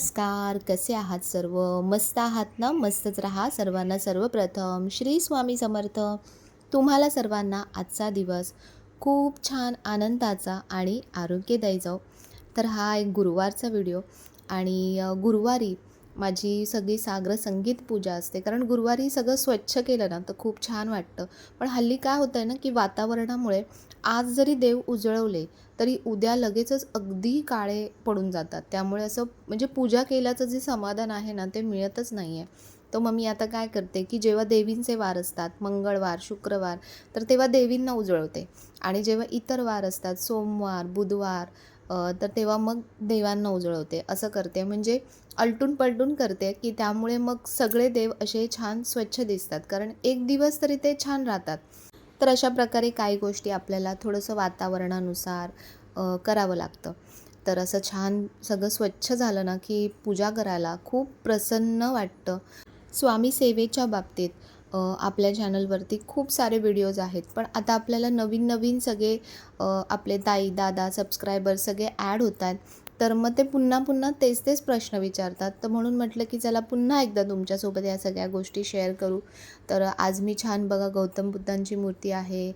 नमस्कार कसे आहात सर्व? मस्त आहात ना? मस्तच राहा सर्वांना सर्वप्रथम. श्री स्वामी समर्थ. तुम्हाला सर्वांना आजचा दिवस खूप छान आनंदाचा आणि आरोग्यदायी जाऊ तर हा एक गुरुवारचा व्हिडिओ आणि गुरुवारी माझी सगळी साग्र संगीत पूजा असते. कारण गुरुवारी सगळं स्वच्छ केलं ना तर खूप छान वाटतं. पण हल्ली काय होतं आहे ना की वातावरणामुळे आज जरी देव उजळवले तरी उद्या लगेचच अगदी काळे पडून जातात. त्यामुळे असं म्हणजे पूजा केल्याचं जे समाधान आहे ना ते मिळतच नाही आहे तर मग मी आता काय करते की जेव्हा देवींचे वार असतात मंगळवार शुक्रवार तर तेव्हा देवींना उजळवते. आणि जेव्हा इतर वार असतात सोमवार बुधवार तर तेव्हा मग देवांना उजळवते. असं करते. म्हणजे अलटून पलटून करते की त्यामुळे मग सगळे देव असे छान स्वच्छ दिसतात. कारण एक दिवस तरी ते छान राहतात. तर अशा प्रकारे काही गोष्टी आपल्याला थोडंसं वातावरणानुसार करावं लागतं. तर असं छान सगळं स्वच्छ झालं ना की पूजा करायला खूप प्रसन्न वाटतं. स्वामी सेवेच्या बाबतीत आपल्या चॅनलवरती खूप सारे व्हिडिओज आहेत. पण आता आपल्याला नवीन नवीन सगळे आपले ताई दादा सबस्क्रायबर सगळे ॲड होत आहेत. तर मग ते पुन्हा पुन्हा तेच तेच प्रश्न विचारतात. तर म्हणून म्हटलं की चला पुन्हा एकदा तुमच्यासोबत या सगळ्या गोष्टी शेअर करू. तर आज मी छान बघा गौतम बुद्धांची मूर्ती आहे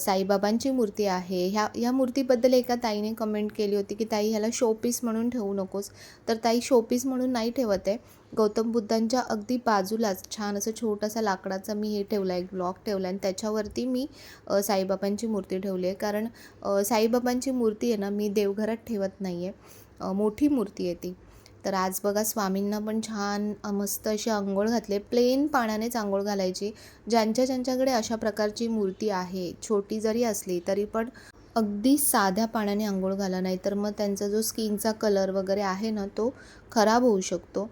साईबाबांची मूर्ती आहे. ह्या ह्या मूर्तीबद्दल एका ताईने कमेंट केली होती की ताई ह्याला शोपीस म्हणून ठेवू नकोस. तर ताई शोपीस म्हणून नाही ठेवत आहे. गौतम बुद्धांच्या अगदी बाजूलाच छान असं छोटासा लाकडाचा मी हे ठेवला आहे एक ब्लॉक ठेवला आहे आणि त्याच्यावरती मी साईबाबांची मूर्ती ठेवली आहे. कारण साईबाबांची मूर्ती आहे ना मी देवघरात ठेवत नाही आहे मोठी मूर्ती आहे ती. तर आज बघा स्वामींना पण छान मस्त अशी आंघोळ घातले. प्लेन पाण्यानेच आंघोळ घालायची. ज्यांच्या ज्यांच्याकडे अशा प्रकारची मूर्ती आहे छोटी जरी असली तरी पण अगदी साध्या पाण्याने आंघोळ घाला. नाही तर मग त्यांचा जो स्किनचा कलर वगैरे आहे ना तो खराब होऊ शकतो.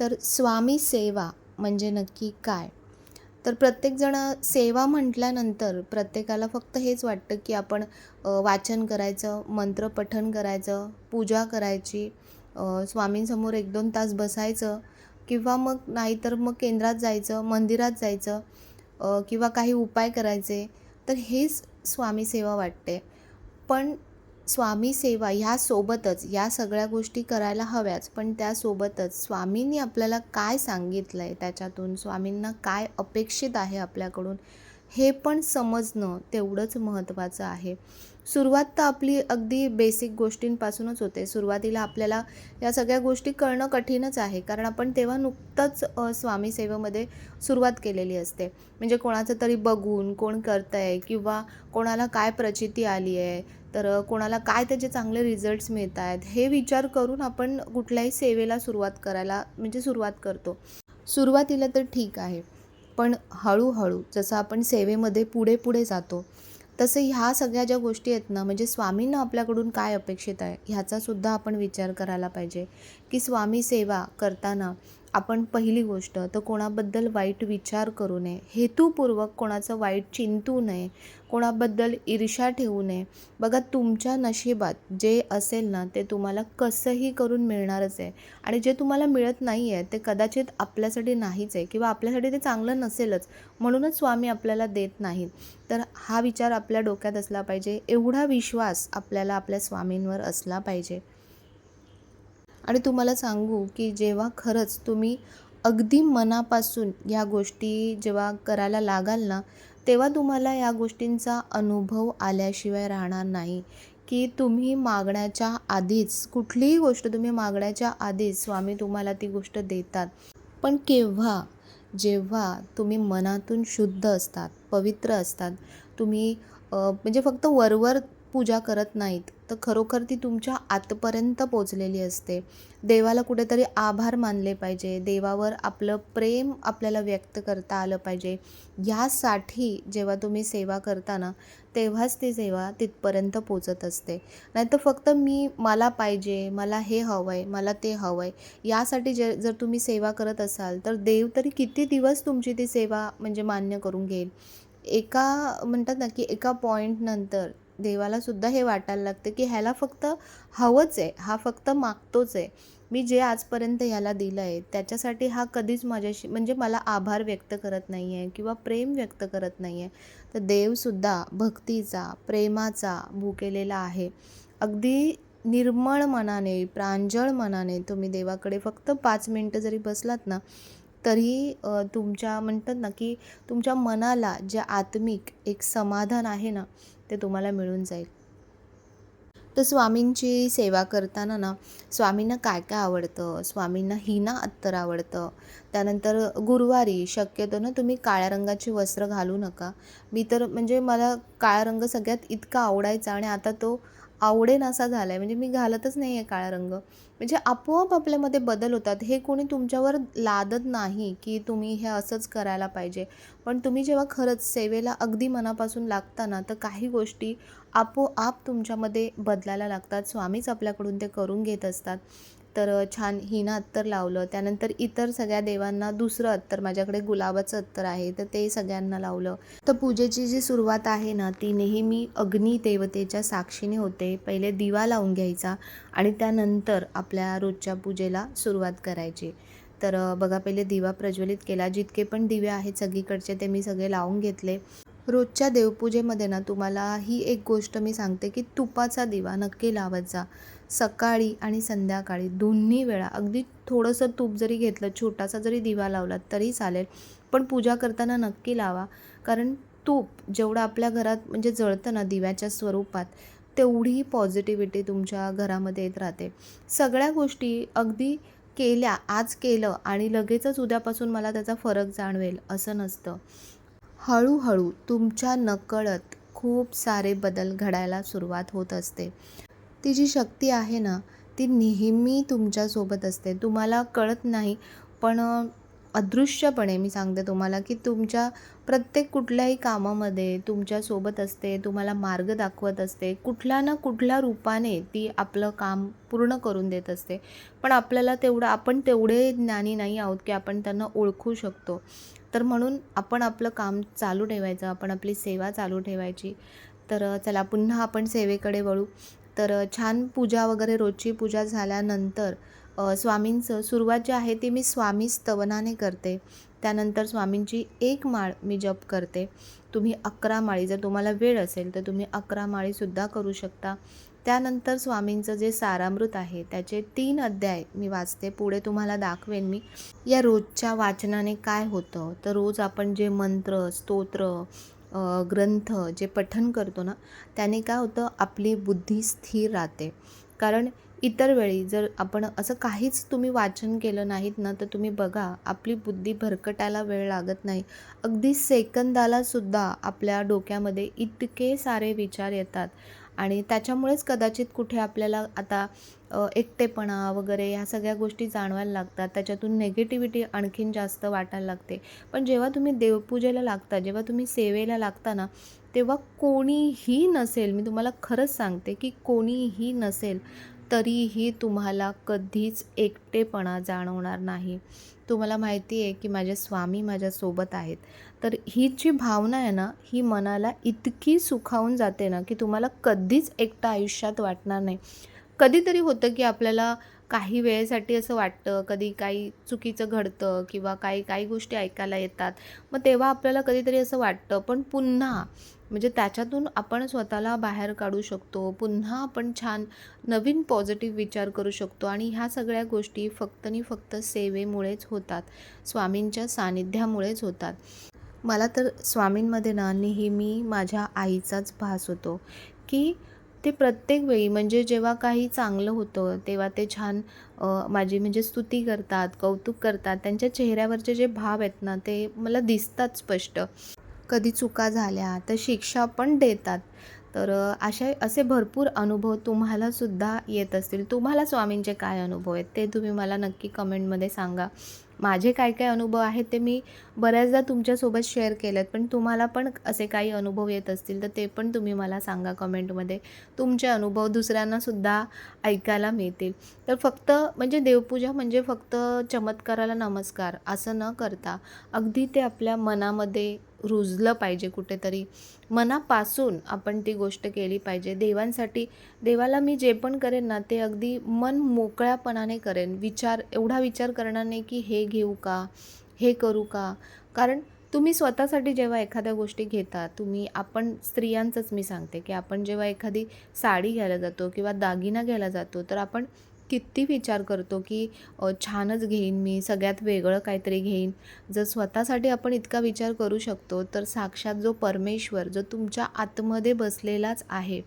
तर स्वामी सेवा म्हणजे नक्की काय? तर प्रत्येकजण सेवा म्हटल्यानंतर प्रत्येकाला फक्त हेच वाटतं की आपण वाचन करायचं मंत्रपठण करायचं पूजा करायची स्वामींसमोर एक दोन तास बसायचं किंवा मग नाहीतर मग केंद्रात जायचं मंदिरात जायचं किंवा काही उपाय करायचे तर हेच स्वामी सेवा वाटते. पण स्वामी सेवा ह्यासोबतच या सगळ्या गोष्टी करायला हव्याच. पण त्यासोबतच स्वामींनी आपल्याला काय सांगितलं आहे त्याच्यातून? स्वामींना काय अपेक्षित आहे आपल्याकडून? हे पण समजणं तेवढंच महत्त्वाचं आहे. सुरुवात तर आपली अगदी बेसिक गोष्टींपासूनच होते. सुरुवातीला आपल्याला या सगळ्या गोष्टी कळणं कठीणच आहे. कारण आपण तेव्हा नुकतंच स्वामी सेवेमध्ये सुरुवात केलेली असते. म्हणजे कोणाचं तरी बघून कोण करतं आहे किंवा कोणाला काय प्रचिती आली आहे तर कोणाला काय त्याचे चांगले रिझल्ट्स मिळत आहेत हे विचार करून आपण कुठल्याही सेवेला सुरुवात करायला म्हणजे सुरुवात करतो. सुरुवातीला तर ठीक आहे. पण हळूहळू जसं आपण सेवेमध्ये पुढे पुढे जातो तसं ह्या सगळ्या ज्या गोष्टी आहेत ना म्हणजे स्वामींना आपल्याकडून काय अपेक्षित आहे ह्याचासुद्धा आपण विचार करायला पाहिजे. की स्वामी सेवा करताना आपण पहिली गोष्ट तर कोणाबद्दल वाईट विचार करू नये. हेतुपूर्वक कोणाचं वाईट चिंतू नये. कोणाबद्दल ईर्ष्या ठेवू नये. बघा तुमच्या नशिबात जे असेल ना ते तुम्हाला कसंही करून मिळणारच आहे. आणि जे तुम्हाला मिळत नाही आहे ते कदाचित आपल्यासाठी नाहीच आहे किंवा आपल्यासाठी ते चांगलं नसेलच. म्हणूनच स्वामी आपल्याला देत नाहीत. तर हा विचार आपल्या डोक्यात असला पाहिजे. एवढा विश्वास आपल्याला आपल्या स्वामींवर असला पाहिजे. आणि तुम्हाला सांगू की जेव्हा खरंच तुम्ही अगदी मनापासून ह्या गोष्टी जेव्हा करायला लागाल ना तेव्हा तुम्हाला या गोष्टींचा अनुभव आल्याशिवाय राहणार नाही. की तुम्ही मागण्याच्या आधीच कुठलीही गोष्ट तुम्ही मागण्याच्या आधीच स्वामी तुम्हाला ती गोष्ट देतात. पण केव्हा जेव्हा तुम्ही मनातून शुद्ध असतात पवित्र असतात तुम्ही म्हणजे फक्त वरवर पूजा करत नाहीत तर खरोखर ती तुमच्या आतपर्यंत पोचलेली असते. देवाला कुठेतरी आभार मानले पाहिजे. देवावर आपलं प्रेम आपल्याला व्यक्त करता आलं पाहिजे. ह्यासाठी जेव्हा तुम्ही सेवा करता ना तेव्हाच ती सेवा तिथपर्यंत पोचत असते. नाहीतर फक्त मी मला पाहिजे मला हे हवं आहे मला ते हवं आहे यासाठी जे जर तुम्ही सेवा करत असाल तर देव तरी किती दिवस तुमची ती सेवा म्हणजे मान्य करून घेईल. एका म्हणतात ना की एका पॉईंटनंतर देवालासुद्धा हे वाटायला लागतं की ह्याला फक्त हवंच आहे हा फक्त मागतोच आहे. मी जे आजपर्यंत ह्याला दिलं आहे त्याच्यासाठी हा कधीच माझ्याशी म्हणजे मला आभार व्यक्त करत नाही आहे किंवा प्रेम व्यक्त करत नाही आहे तर देवसुद्धा भक्तीचा प्रेमाचा भुकेलेला आहे. अगदी निर्मळ मनाने प्रांजळ मनाने तुम्ही देवाकडे फक्त पाच मिनटं जरी बसलात ना तरी तुमच्या म्हणतात ना की तुमच्या मनाला जे आत्मिक एक समाधान आहे ना ते तुम्हाला मिळून जाईल. तर स्वामींची सेवा करताना ना स्वामींना काय काय आवडतं? स्वामींना हिना अत्तर आवडतं. त्यानंतर गुरुवारी शक्यतो ना तुम्ही काळ्या रंगाची वस्त्र घालू नका. मी तर म्हणजे मला काळा रंग सगळ्यात इतका आवडायचा आणि आता तो आवडेन असा झाला आहे म्हणजे मी घालतच नाही आहे काळा रंग. म्हणजे आपोआप आपल्यामध्ये बदल होतात. हे कोणी तुमच्यावर लादत नाही की तुम्ही हे असंच करायला पाहिजे. पण तुम्ही जेव्हा खरंच सेवेला अगदी मनापासून लागता ना तर काही गोष्टी आपोआप तुमच्यामध्ये बदलायला लागतात. स्वामीच आपल्याकडून ते करून घेत असतात. तर छान हिनं अत्तर लावलं. त्यानंतर इतर सगळ्या देवांना दुसरं अत्तर माझ्याकडे गुलाबाचं अत्तर आहे तर ते सगळ्यांना लावलं. तर पूजेची जी सुरुवात आहे ना ती नेहमी अग्नी देवतेच्या साक्षीने होते. पहिले दिवा लावून घ्यायचा आणि त्यानंतर आपल्या रोजच्या पूजेला सुरुवात करायची. तर बघा पहिले दिवा प्रज्वलित केला. जितके पण दिवे आहेत सगळीकडचे ते मी सगळे लावून घेतले. रोजच्या देवपूजेमध्ये ना तुम्हाला ही एक गोष्ट मी सांगते की तुपाचा दिवा नक्की लावत जा. सकाळी आणि संध्याकाळी दोन्ही वेळा. अगदी थोडंसं तूप जरी घेतलं छोटासा जरी दिवा लावला तरी चालेल. पण पूजा करताना नक्की लावा. कारण तूप जेवढं आपल्या घरात म्हणजे जळतं ना दिव्याच्या स्वरूपात तेवढी पॉझिटिव्हिटी तुमच्या घरामध्ये येत राहते. सगळ्या गोष्टी अगदी केल्या आज केलं आणि लगेचच उद्यापासून मला त्याचा फरक जाणवेल असं नसतं. हळूहळू तुमच्या नकळत खूप सारे बदल घडायला सुरुवात होत असते. ती जी शक्ती आहे ना ती नेहमी तुमच्यासोबत असते. तुम्हाला कळत नाही पण अदृश्यपणे मी सांगते तुम्हाला की तुमच्या प्रत्येक कुठल्याही कामामध्ये तुमच्यासोबत असते तुम्हाला मार्ग दाखवत असते. कुठल्या ना कुठल्या रूपाने ती आपलं काम पूर्ण करून देत असते. पण आपल्याला तेवढं आपण तेवढे ज्ञानी नाही आहोत की आपण त्यांना ओळखू शकतो. तर म्हणून आपण आपलं काम चालू ठेवायचं आपण आपली सेवा चालू ठेवायची. तर चला पुन्हा आपण सेवेकडे वळू. तर छान पूजा वगैरे रोजची पूजा झाल्यानंतर स्वामींचं सुरुवात जी आहे ती मी स्वामी स्तवनाने करते. त्यानंतर स्वामींची एक माळ मी जप करते. तुम्ही अकरा माळी जर तुम्हाला वेळ असेल तर तुम्ही अकरा माळीसुद्धा करू शकता. त्यानंतर स्वामींचं जे सारामृत आहे त्याचे तीन अध्याय मी वाचते. पुढे तुम्हाला दाखवेन मी या रोजच्या वाचनाने काय होतं. तर रोज आपण जे मंत्र स्तोत्र ग्रंथ जे पठन करतो ना त्याने काय होतं आपली बुद्धी स्थिर राहते. कारण इतर वेळी जर आपण असं काहीच तुम्ही वाचन केलं नाहीत ना तर तुम्ही बघा आपली बुद्धी भरकटायला वेळ लागत नाही. अगदी सेकंदाला सुद्धा आपल्या डोक्यामध्ये इतके सारे विचार येतात. आणि त्याच्यामुळेच कदाचित कुठे आपल्याला आता एकटेपणा वगैरे ह्या सगळ्या गोष्टी जाणवायला लागतात. त्याच्यातून नेगेटिव्हिटी आणखीन जास्त वाटायला लागते. पण जेव्हा तुम्ही देवपूजेला लागता जेव्हा तुम्ही सेवेला लागता ना तेव्हा कोणीही नसेल मी तुम्हाला खरंच सांगते की कोणीही नसेल तरीही तुम्हाला कधीच एकटेपणा जाणवणार नाही. तुम्हाला माहिती आहे की माझे स्वामी माझ्यासोबत आहेत. तर ही जी भावना आहे ना ही मनाला इतकी सुखावून जाते ना की तुम्हाला कधीच एकटं आयुष्यात वाटणार नाही. कधीतरी होतं की आपल्याला काही वेळेसाठी असं वाटतं कधी काही चुकीचं घडतं किंवा काही काही गोष्टी ऐकायला येतात. मग तेव्हा आपल्याला कधीतरी असं वाटतं पण पुन्हा म्हणजे त्याच्यातून आपण स्वतःला बाहेर काढू शकतो. पुन्हा आपण छान नवीन पॉझिटिव्ह विचार करू शकतो आणि ह्या सगळ्या गोष्टी फक्त आणि फक्त सेवेमुळेच होतात. स्वामींच्या सानिध्यामुळेच होतात. मला तर स्वामींमध्ये ना नेहमी माझ्या आईचाच भास होतो की ते प्रत्येक वेळी म्हणजे जेव्हा काही चांगलं होतं तेव्हा ते छान माझी म्हणजे स्तुती करतात कौतुक करतात. त्यांच्या चेहऱ्यावरचे जे भाव आहेत ना ते मला दिसतात स्पष्ट. कधी चुका झाल्या तर शिक्षा पण देतात. तर अशा असे असे भरपूर अनुभव तुम्हालासुद्धा येत असतील. तुम्हाला स्वामींचे काय अनुभव आहेत ते तुम्ही मला नक्की कमेंटमध्ये सांगा. माझे काय काय अनुभव आहेत ते मी बऱ्याचदा तुमच्यासोबत शेअर केलेत. पण तुम्हाला पण असे काही अनुभव येत असतील तर ते पण तुम्ही मला सांगा कमेंटमध्ये तुमचे अनुभव दुसऱ्यांनासुद्धा ऐकायला मिळतील. तर फक्त म्हणजे देवपूजा म्हणजे फक्त चमत्काराला नमस्कार असं न करता अगदी ते आपल्या मनामध्ये रुजलं पाहिजे कुठेतरी. मनापासून आपण ती गोष्ट केली पाहिजे. देवांसाठी देवाला मी जे पण करेन ना ते अगदी मन मोकळ्यापणाने करेन. विचार एवढा विचार करणार नाही की हे घेऊ का हे करू का? कारण तुम्ही स्वतःसाठी जेव्हा एखाद्या गोष्टी घेता तुम्ही आपण स्त्रियांचंच मी सांगते की आपण जेव्हा एखादी साडी घ्यायला जातो किंवा दागिना घ्यायला जातो तर आपण किती विचार करतो की छानच घेईन मी सगळ्यात वेगळं काहीतरी घेईन. जर स्वतःसाठी आपण इतका विचार करू शकतो तर साक्षात जो परमेश्वर जो तुमच्या आतमध्ये बसलेलाच आहे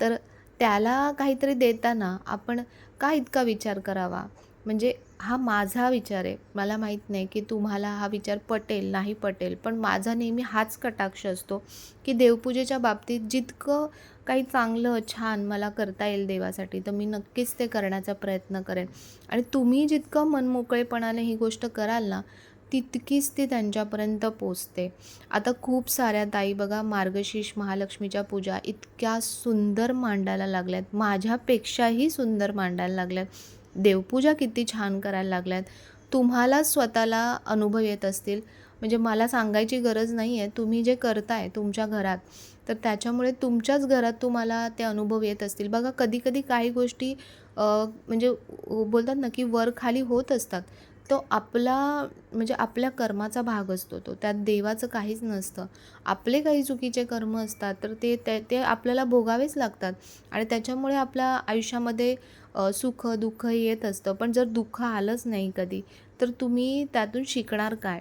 तर त्याला काहीतरी देताना आपण का इतका विचार करावा? म्हणजे हा माझा विचार आहे. मला माहीत नाही की तुम्हाला हा विचार पटेल नाही पटेल पण माझा नेहमी हाच कटाक्ष असतो की देवपूजेच्या बाबतीत जितकं काही चांगलं छान मला करता येईल देवासाठी तर मी नक्कीच ते करण्याचा प्रयत्न करेन. आणि तुम्ही जितकं मनमोकळेपणाने ही गोष्ट कराल ना तितकीच ती त्यांच्यापर्यंत पोचते. आता खूप साऱ्या ताई बघा मार्गशीर्ष महालक्ष्मीच्या पूजा इतक्या सुंदर मांडायला लागल्यात. माझ्यापेक्षाही सुंदर मांडायला लागल्यात. देवपूजा किती छान करायला लागल्यात. तुम्हाला स्वतःला अनुभव येत असतील. म्हणजे मला सांगायची गरज नाही आहे तुम्ही जे करताय तुमच्या घरात तर त्याच्यामुळे तुमच्याच घरात तुम्हाला ते अनुभव येत असतील. बघा कधीकधी काही गोष्टी म्हणजे बोलतात ना की वर खाली होत असतात. तो आपला म्हणजे आपल्या कर्माचा भाग असतो तो. त्यात देवाचं काहीच नसतं. आपले काही चुकीचे कर्म असतात तर ते ते ते आपल्याला भोगावेच लागतात. आणि त्याच्यामुळे आपल्या आयुष्यामध्ये सुख दुःख येत असतं. पण जर दुःख आलंच नाही कधी तर तुम्ही त्यातून शिकणार काय?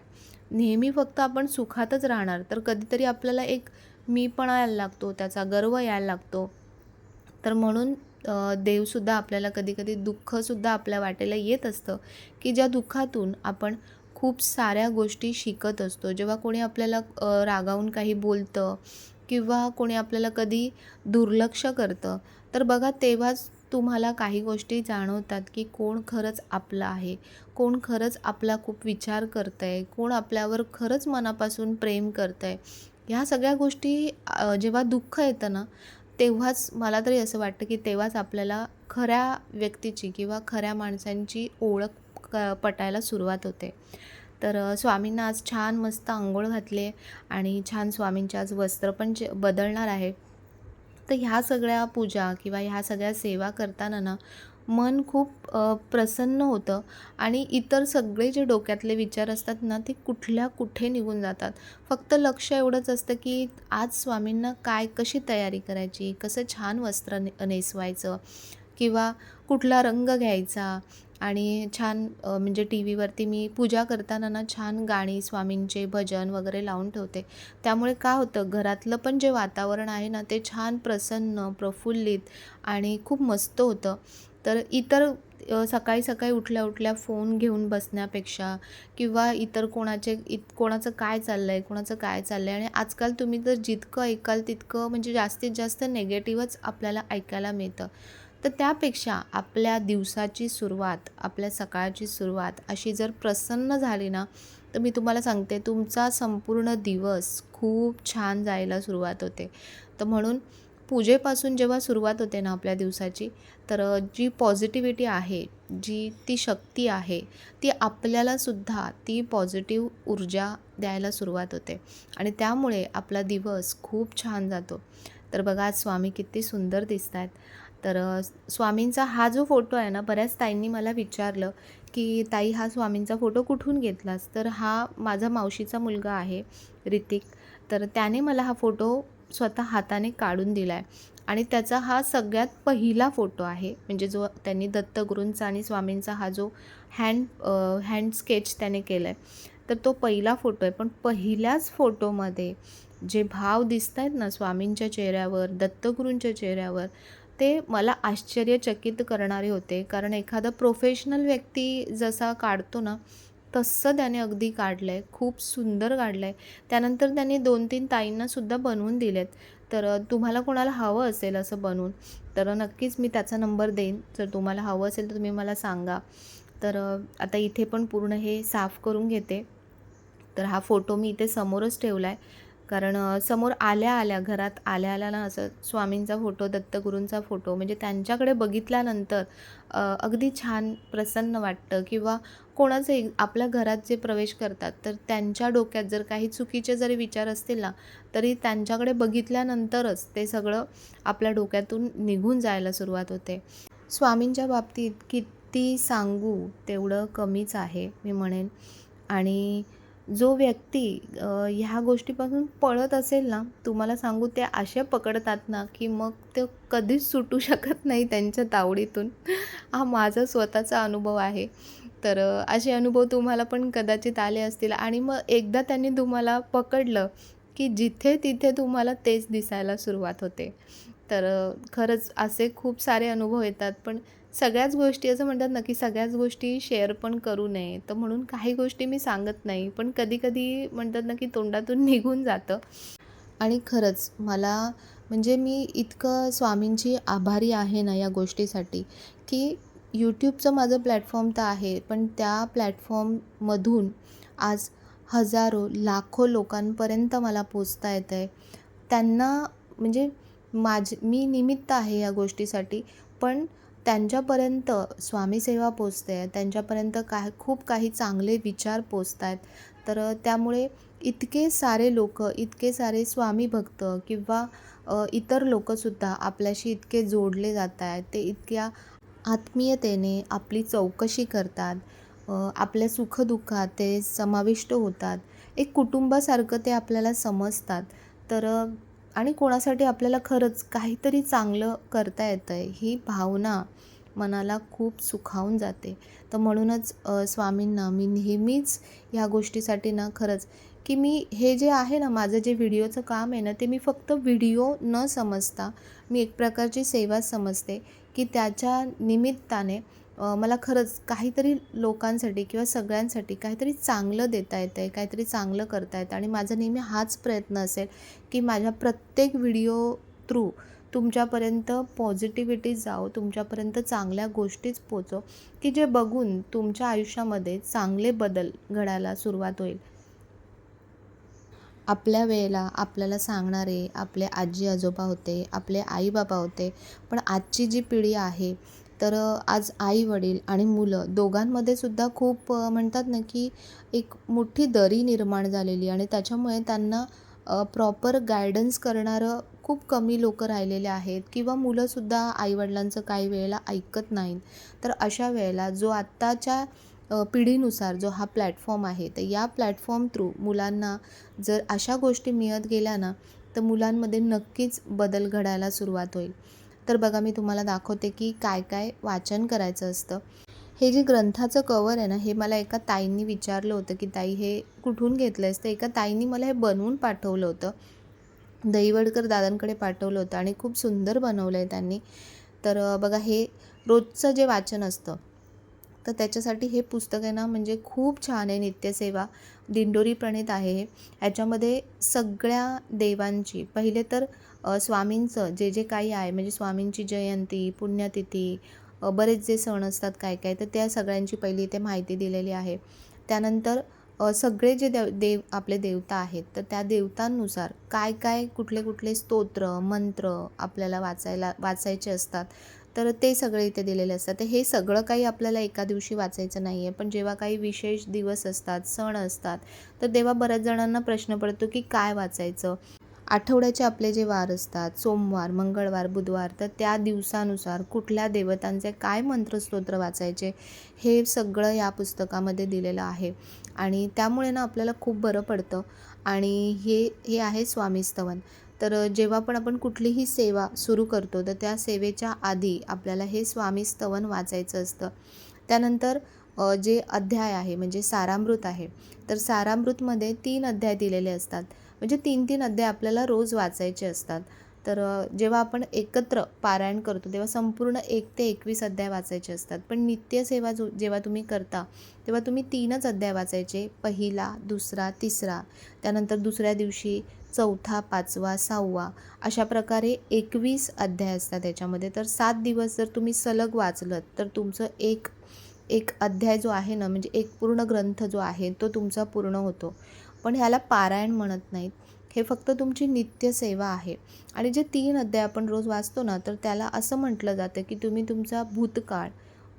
नेहमी फक्त आपण सुखातच राहणार. तर कधीतरी आपल्याला एक मीपणा यायला लागतो त्याचा गर्व यायला लागतो. तर म्हणून देवसुद्धा आपल्याला कधीकधी दुःखसुद्धा आपल्या वाटेला येत असतं की ज्या दुःखातून आपण खूप साऱ्या गोष्टी शिकत असतो. जेव्हा कोणी आपल्याला रागावून काही बोलतं किंवा कोणी आपल्याला कधी दुर्लक्ष करतं तर बघा तेव्हाच तुम्हाला काही गोष्टी जाणवतात की कोण खरंच आपलं आहे कोण खरंच आपला खूप विचार करतं आहे कोण आपल्यावर खरंच मनापासून प्रेम करतं आहे ह्या सगळ्या गोष्टी जेव्हा दुःख येतं ना तेव्हाच मला तरी असं वाटतं की तेव्हाच आपल्याला खऱ्या व्यक्तीची किंवा खऱ्या माणसांची ओळख क पटायला सुरुवात होते. तर स्वामींना आज छान मस्त आंघोळ घातली आहे आणि छान स्वामींचे आज वस्त्र पण जे बदलणार आहे. तर ह्या सगळ्या पूजा किंवा ह्या सगळ्या सेवा करताना ना मन खूप प्रसन्न होतं आणि इतर सगळे जे डोक्यातले विचार असतात ना ते कुठल्या कुठे निघून जातात. फक्त लक्ष एवढंच असतं की आज स्वामींना काय कशी तयारी करायची कसं छान वस्त्र ने नेसवायचं किंवा कुठला रंग घ्यायचा आणि छान म्हणजे टी व्हीवरती मी पूजा करताना ना छान गाणी स्वामींचे भजन वगैरे लावून ठेवते. त्यामुळे काय होतं घरातलं पण जे वातावरण आहे ना ते छान प्रसन्न प्रफुल्लित आणि खूप मस्त होतं. तर इतर सकाळी सकाळी उठल्या उठल्या फोन घेऊन बसण्यापेक्षा किंवा इतर कोणाचे इत कोणाचं काय चाललं आहे कोणाचं काय चाललं आहे आणि आजकाल तुम्ही तर जितकं ऐकाल तितकं म्हणजे जास्तीत जास्त नेगेटिव्हच आपल्याला ऐकायला मिळतं. तर त्यापेक्षा आपल्या दिवसाची सुरुवात आपल्या सकाळची सुरुवात अशी जर प्रसन्न झाली ना तर मी तुम्हाला सांगते तुमचा संपूर्ण दिवस खूप छान जायला सुरुवात होते. तर म्हणून पूजेपासून जेव्हा सुरुवात होते ना आपल्या दिवसाची तर जी पॉझिटिव्हिटी आहे जी ती शक्ती आहे ती आपल्यालासुद्धा ती पॉझिटिव्ह ऊर्जा द्यायला सुरुवात होते. आणि त्यामुळे आपला दिवस खूप छान जातो. तर बघा आज स्वामी किती सुंदर दिसत आहेत तर स्वामींचा हा जो फोटो आहे ना बऱ्याच ताईंनी मला विचारलं की ताई हा स्वामींचा फोटो कुठून घेतलास? तर हा माझा मावशीचा मुलगा आहे ऋतिक तर त्याने मला हा फोटो स्वतः हाताने काढून दिला आहे आणि त्याचा हा सगळ्यात पहिला फोटो आहे. म्हणजे जो त्यांनी दत्तगुरूंचा आणि स्वामींचा हा जो हँड हँड स्केच त्याने केला आहे तर तो पहिला फोटो आहे. पण पहिल्याच फोटोमध्ये जे भाव दिसत आहेत ना स्वामींच्या चेहऱ्यावर दत्तगुरूंच्या चेहऱ्यावर ते मला आश्चर्यचकित करणारे होते. कारण एखादा प्रोफेशनल व्यक्ती जसा काढतो ना तसं त्याने अगदी काढलं आहे खूप सुंदर काढलं आहे त्यानंतर त्याने दोन तीन ताईंनासुद्धा बनवून दिलेत. तर तुम्हाला कोणाला हवं असेल असं बनवून तर नक्कीच मी त्याचा नंबर देईन. जर तुम्हाला हवं असेल तर तुम्ही मला सांगा. तर आता इथे पण पूर्ण हे साफ करून घेते. तर हा फोटो मी इथे समोरच ठेवला आहे कारण समोर आल्या आल्या घरात आल्या आल्या ना असं स्वामींचा फोटो दत्तगुरूंचा फोटो म्हणजे त्यांच्याकडे बघितल्यानंतर अगदी छान प्रसन्न वाटतं किंवा कोणाचंही आपल्या घरात जे प्रवेश करतात तर त्यांच्या डोक्यात जर काही चुकीचे जरी विचार असतील ना तरी त्यांच्याकडे बघितल्यानंतरच ते सगळं आपल्या डोक्यातून निघून जायला सुरुवात होते. स्वामींच्या बाबतीत किती सांगू तेवढं कमीच आहे मी म्हणेन. आणि जो व्यक्ती ह्या गोष्टीपासून पळत असेल ना तुम्हाला सांगू ते असे पकडतात ना की मग ते कधीच सुटू शकत नाही त्यांच्या तावडीतून. हा माझा स्वतःचा अनुभव आहे. तर असे अनुभव तुम्हाला पण कदाचित आले असतील. आणि मग एकदा त्यांनी तुम्हाला पकडलं की जिथे तिथे तुम्हाला तेच दिसायला सुरुवात होते. तर खरंच असे खूप सारे अनुभव येतात. पण सगळ्याच गोष्टी असं म्हणतात ना की सगळ्याच गोष्टी शेअर पण करू नये. तर म्हणून काही गोष्टी मी सांगत नाही. पण कधीकधी म्हणतात ना की तोंडातून निघून जातं. आणि खरंच मला म्हणजे मी इतकं स्वामींची आभारी आहे ना या गोष्टीसाठी की यूट्यूबचं माझं प्लॅटफॉर्म तर आहे पण त्या प्लॅटफॉर्ममधून आज हजारो लाखो लोकांपर्यंत मला पोचता येतं आहे त्यांना म्हणजे माझ मी निमित्त आहे या गोष्टीसाठी. पण त्यांच्यापर्यंत स्वामीसेवा पोचते आहे त्यांच्यापर्यंत काय खूप काही चांगले विचार पोचत आहेत तर त्यामुळे इतके सारे लोक इतके सारे स्वामी भक्त किंवा इतर लोकंसुद्धा आपल्याशी इतके जोडले जात आहेत ते इतक्या आत्मीयतेने आपली चौकशी करतात. आपल्या सुखदुःखात ते समाविष्ट होतात. एक कुटुंबासारखं ते आपल्याला समजतात. तर आणि कोणासाठी आपल्याला खरंच काहीतरी चांगलं करता येतं आहे ही भावना मनाला खूप सुखावून जाते. तर म्हणूनच स्वामींना मी नेहमीच ह्या गोष्टीसाठी ना खरंच की मी हे जे आहे ना माझं जे व्हिडिओचं काम आहे ना ते मी फक्त व्हिडिओ न समजता मी एक प्रकारची सेवा समजते की त्याच्या निमित्ताने मला खरंच काहीतरी लोकांसाठी किंवा सगळ्यांसाठी काहीतरी चांगलं देता येतं आहे काहीतरी चांगलं करता येतं आणि माझा नेहमी हाच प्रयत्न असेल की माझ्या प्रत्येक व्हिडिओ थ्रू तुमच्यापर्यंत पॉझिटिव्हिटी जाओ तुमच्यापर्यंत चांगल्या गोष्टीच पोचो की जे बघून तुमच्या आयुष्यामध्ये चांगले बदल घडायला सुरुवात होईल. आपल्या वेळेला आपल्याला सांगणारे आपले आजी आजोबा होते आपले आई बाबा होते पण आजची जी पिढी आहे तर आज आई वडील आणि मुलं दोघांमध्ये सुद्धा खूप म्हणतात ना की एक मोठी दरी निर्माण झालेली आणि त्याच्यामुळे त्यांना प्रॉपर गायडन्स करणारं खूप कमी लोकं राहिलेले आहेत किंवा मुलंसुद्धा आईवडिलांचं काही वेळेला ऐकत नाहीत. तर अशा वेळेला जो आत्ताच्या पिढीनुसार जो हा प्लॅटफॉर्म आहे तर या प्लॅटफॉर्म थ्रू मुलांना जर अशा गोष्टी मिळत गेल्या ना तर मुलांमध्ये नक्कीच बदल घडायला सुरुवात होईल. तर बघा मी तुम्हाला दाखवते की काय काय वाचन करायचं असतं. हे जे ग्रंथाचं कवर आहे ना हे मला एका ताईंनी विचारलं होतं की ताई हे कुठून घेतलं आहेस तर एका ताईंनी मला हे बनवून पाठवलं होतं. दहीवडकर दादांकडे पाठवलं होतं आणि खूप सुंदर बनवलं आहे त्यांनी. तर बघा हे रोजचं जे वाचन असतं तर त्याच्यासाठी हे पुस्तक आहे ना म्हणजे खूप छान आहे नित्यसेवा. दिंडोरी प्रणित आहे हे. याच्यामध्ये सगळ्या देवांची पहिले तर स्वामींचं जे जे काही आहे म्हणजे स्वामींची जयंती पुण्यतिथी बरेच जे सण असतात काय काय तर त्या सगळ्यांची पहिली इथे माहिती दिलेली आहे. त्यानंतर सगळे जे देव देव आपले देवता आहेत तर त्या देवतांनुसार काय काय कुठले कुठले स्तोत्र मंत्र आपल्याला वाचायला वाचायचे असतात तर ते सगळे इथे दिलेले असतात. तर हे सगळं काही आपल्याला एका दिवशी वाचायचं नाही आहे पण जेव्हा काही विशेष दिवस असतात सण असतात तर तेव्हा बऱ्याच जणांना प्रश्न पडतो की काय वाचायचं? आठवड्याचे आपले जे वार असतात सोमवार मंगळवार बुधवार तर त्या दिवसानुसार कुठल्या देवतांचे काय मंत्रस्तोत्र वाचायचे हे सगळं या पुस्तकामध्ये दिलेलं आहे. आणि त्यामुळे ना आपल्याला खूप बरं पडतं. आणि हे हे आहे स्वामीस्तवन तर जेव्हा पण आपण कुठलीही सेवा सुरू करतो तर त्या सेवेच्या आधी आपल्याला हे स्वामीस्तवन वाचायचं असतं. त्यानंतर जे अध्याय आहे म्हणजे सारामृत आहे तर सारामृतमध्ये तीन अध्याय दिलेले असतात. म्हणजे तीन तीन अध्याय आपल्याला रोज वाचायचे असतात. तर जेव्हा आपण एकत्र पारायण करतो तेव्हा संपूर्ण एक ते एकवीस अध्याय वाचायचे असतात. पण नित्यसेवा जो जेव्हा तुम्ही करता तेव्हा तुम्ही तीनच अध्याय वाचायचे. पहिला दुसरा तिसरा त्यानंतर दुसऱ्या दिवशी चौथा पाचवा सहावा अशा प्रकारे एकवीस अध्याय असतात त्याच्यामध्ये. तर सात दिवस जर तुम्ही सलग वाचलं तर तुमचं एक एक अध्याय जो आहे ना म्हणजे एक पूर्ण ग्रंथ जो आहे तो तुमचा पूर्ण होतो. पण ह्याला पारायण म्हणत नाहीत. हे फक्त तुमची नित्यसेवा आहे. आणि जे तीन अध्याय आपण रोज वाचतो ना तर त्याला असं म्हटलं जातं की तुम्ही तुमचा भूतकाळ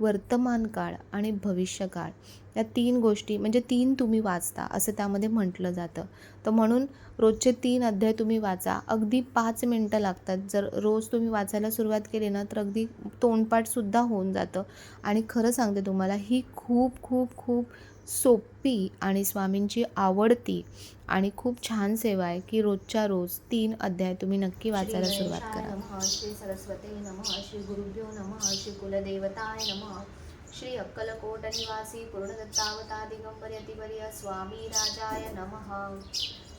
वर्तमान काळ आणि भविष्यकाळ या तीन गोष्टी म्हणजे तीन तुम्ही वाचता असं त्यामध्ये म्हटलं जातं. तर म्हणून रोजचे तीन अध्याय तुम्ही वाचा. अगदी पाच मिनटं लागतात. जर रोज तुम्ही वाचायला सुरुवात केली ना तर अगदी तोंडपाठसुद्धा होऊन जातं. आणि खरं सांगते तुम्हाला ही खूप खूप खूप सोपी आणि स्वामींची आवडती आणि खूप छान सेवा आहे की रोजच्या रोज तीन अध्याय तुम्ही नक्की वाचायला सुरुवात करा. नमः श्री सरस्वते नमः श्री गुरुभ्यो नमः श्री कुलदेवताय नमः. श्री अक्कलकोट निवासी पूर्णदत्तावता दिगंबर यतिवर्य स्वामी राजाय नमः.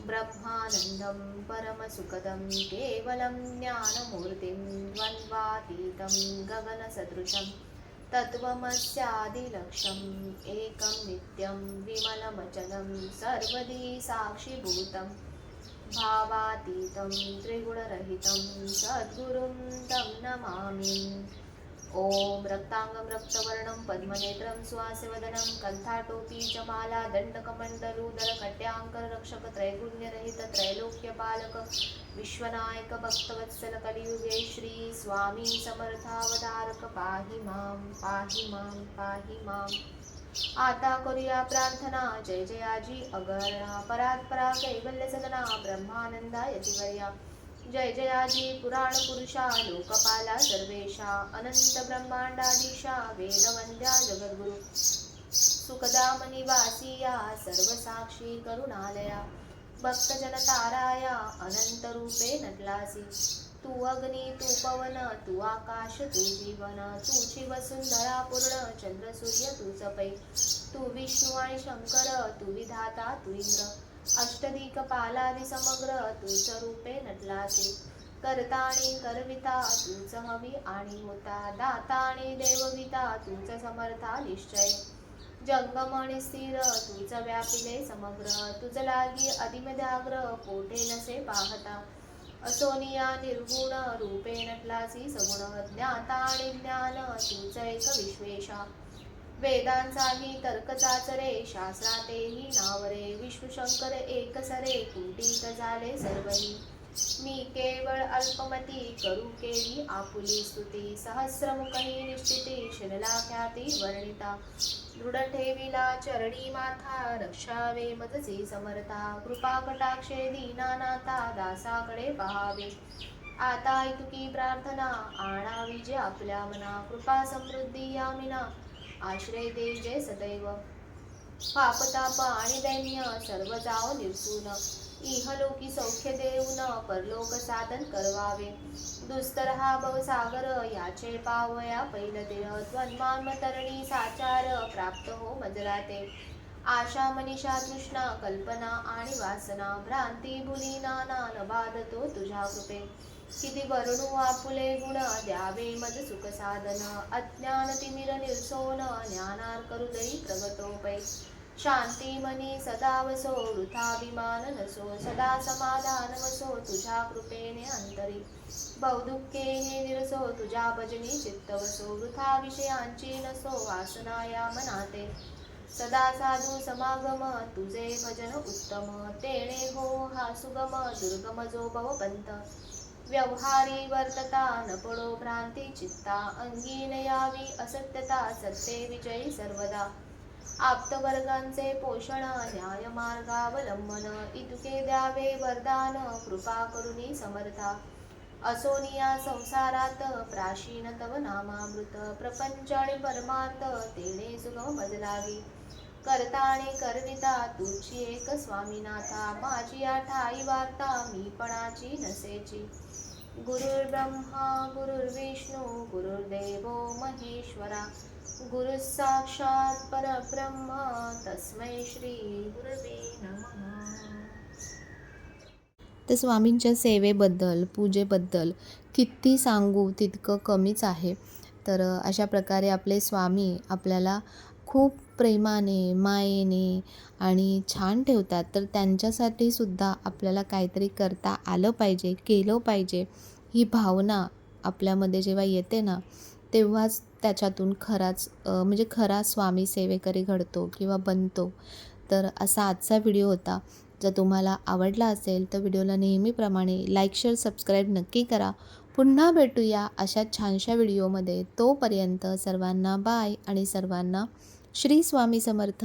ब्रह्मानन्दं परमसुखदं केवलं ज्ञानमूर्तिं द्वन्द्वातीतं गगनसदृशं तत्त्वमस्यादिलक्ष्यम् एकं नित्यं विमलमचलं सर्वदी साक्षिभूतं। भावातीतं त्रिगुणरहितं सद्गुरुं तं नमामि। ॐ रक्ताङ्गं रक्तवर्णं पद्मनेत्रं स्वास्यवदनं कण्ठाटोपी च माला दण्डकमण्डलूदरकट्याङ्कररक्षक त्रैगुण्यरहित त्रैलोक्यपालक विश्वनायक भक्तवत्सल कलियुगे श्री स्वामी समर्थावतारक पाहि मां पाहि मां पाहि माम्। आता करूया प्रार्थना। जय जयाजी अगरणा परात्परा कैवल्य सदना ब्रह्मानंदा जय जयाजी पुराण पुरुषा लोकपाला सर्वेशा अनंत वेदवन्द्या वेदवंद्या जगद्गुरु। सुखदामनिवासीया सर्वसाक्षी करुणालया भक्तजनताराया अनन्तरूपे अनंत नटलासी। तू अग्नी तू पवन तू आकाश तू जीवन तुझी वसुंधरा पूर्ण चंद्रसूर्य तूच पै तू विष्णू आणि शंकर तू विधाता तू इंद्र। अष्टदिक पालादि समग्र तूच रूपे नटलासी करता आणि करविता तूच हवी आणि होता दाता आणि देवविता तूच समर्था निश्चय। जंगम आणि स्थिर तुझ व्यापिले समग्र तुझ लागी अधिमदाग्र पोटे नसे पाहता। असोनिया निर्गुण रूपे नटलासी सगुण ज्ञाता आणि ज्ञान तुझ एक विश्वेशा। वेदांचाही तर्क चाचरे शास्त्रातेही नावरे विष्णुशंकर एक सरे कुंटीत झाले सर्वही. मी केवळ अल्पमती करू केली आपुली स्तुती सहस्रमुखही निश्चिती शिरला ख्याती वर्णिता. दृढ ठेविला चरणी माथा रक्षावे मजसी समर्था कृपा कटाक्षे दीनानाथा दासाकडे पहावे. आता ऐतुकी प्रार्थना आणावी जे आपल्या मना कृपा समृद्धी यामिना आश्रय दे जय सदैव. पापताप आणि दैन्य सर्व जाव निरसून. इहलोकी सौख्य देऊन परलोक साधन करवावे. दुस्तर हा भवसागर याचे पावया पैल त्वन्मान द्वन्मान तरणी साचार प्राप्त हो मजराते. आशा मनीषा तृष्णा कल्पना आणि वासना. भ्रांती भुली नाना न बाधतो तुझ्या कृपे. किती वर्णू आपुले गुण द्यावे मज सुख साधन अज्ञान तिमिर निर्सोन ज्ञानार करुदयी प्रगतोपै शांती मनी सदा वसो वृथाभिमान नसो सदा समाधान वसो तुझ्या कृपेने अंतरी. बहुदुःखे हे निरसो तुझ्या भजनी चित्त वसो वृथा विषयांची नसो वासना या मनाते. सदा साधू समागम तुझे भजन उत्तम तेणे हो हा सुगम दुर्गम जो भवपंत. व्यवहारी वर्तता न पडो भ्रांती चित्ता अंगी न यावी असत्यता सत्ये विजयी सर्वदा. आप्तवर्गांचे पोषण न्याय मार्गावलंबन इतके द्यावे वरदान कृपा करुणी समर्था. असोनिया संसारात प्राशीन तव नामामृत प्रपंच आणि परमार्थ तेणे सुगम बदलावी. करता आणि करविता तुझी एक स्वामीनाथा माझी आठाई वार्ता मीपणाची नसेची. गुरुर्ब्रह्मा गुरुर्विष्णू गुरुर्देव महेश्वरा गुरु साक्षात परब्रह्म तस्मै श्री गुरुवे तर स्वामींच्या सेवेबद्दल पूजेबद्दल किती सांगू तितकं कमीच आहे. तर अशा प्रकारे आपले स्वामी आपल्याला खूप प्रेमाने मायेने आणि छान ठेवतात. तर त्यांच्यासाठी सुद्धा आपल्याला काहीतरी करता आलं पाहिजे केलं पाहिजे. ही भावना आपल्यामध्ये जेव्हा येते ना तेव्हाच त्याच्यातून खराच म्हणजे खरा स्वामी सेवेकरी घडतो किंवा बनतो. तर असा आजचा व्हिडिओ होता. जर तुम्हाला आवडला असेल तर व्हिडिओला नेहमीप्रमाणे लाईक शेअर सबस्क्राईब नक्की करा. पुन्हा भेटूया अशा छानशा व्हिडिओमध्ये. तोपर्यंत सर्वांना बाय आणि सर्वांना श्री स्वामी समर्थ.